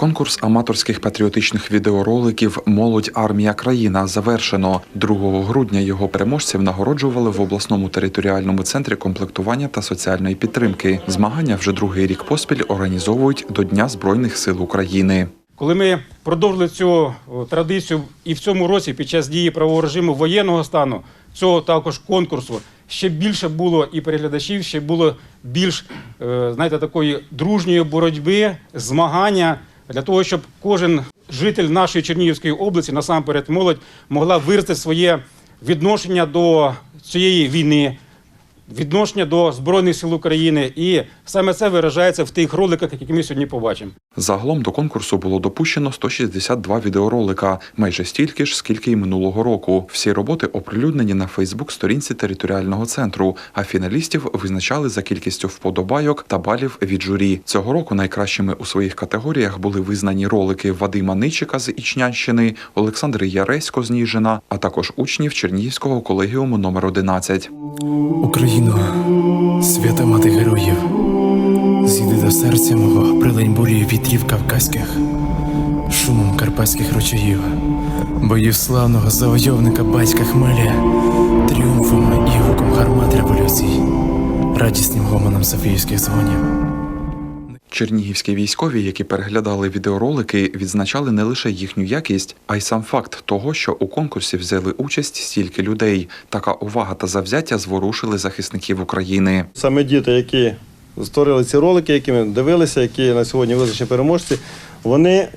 Конкурс аматорських патріотичних відеороликів Молодь армія країна завершено. 2 грудня його переможців нагороджували в обласному територіальному центрі комплектування та соціальної підтримки. Змагання вже другий рік поспіль організовують до Дня Збройних сил України. Коли ми продовжили цю традицію і в цьому році, під час дії правового режиму воєнного стану, цього також конкурсу, ще більше було і переглядачів, ще було більш е, знаєте, такої дружньої боротьби, змагання для того, щоб кожен житель нашої Чернігівської області, насамперед молодь, могла виразити своє відношення до цієї війни. Відношення до Збройних сил України, і саме це виражається в тих роликах, які ми сьогодні побачимо. Загалом до конкурсу було допущено 162 відеоролика, майже стільки ж, скільки й минулого року. Всі роботи оприлюднені на Фейсбук-сторінці територіального центру, а фіналістів визначали за кількістю вподобайок та балів від журі. Цього року найкращими у своїх категоріях були визнані ролики Вадима Ничика з Ічнянщини, Олександри Яресько з Ніжина, а також учнів Чернігівського колегіуму номер 11. Україно, свята мати героїв, зійди до серця мого, прилень бурі вітрів кавказьких, шумом карпатських ручаїв, боїв славного завойовника батька Хмеля, тріумфом і гуком гармат революцій, радісним гомоном Софіївських дзвонів. Чернігівські військові, які переглядали відеоролики, відзначали не лише їхню якість, а й сам факт того, що у конкурсі взяли участь стільки людей. Така увага та завзяття зворушили захисників України. Саме діти, які створили ці ролики, які ми дивилися, які на сьогодні визначені переможці, вони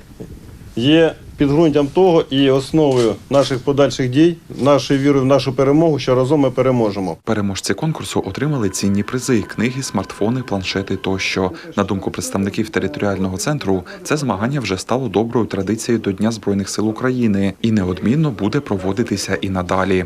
є підґрунтям того і основою наших подальших дій, нашої віри в нашу перемогу, що разом ми переможемо. Переможці конкурсу отримали цінні призи, книги, смартфони, планшети тощо. На думку представників територіального центру, це змагання вже стало доброю традицією до Дня Збройних сил України і неодмінно буде проводитися і надалі.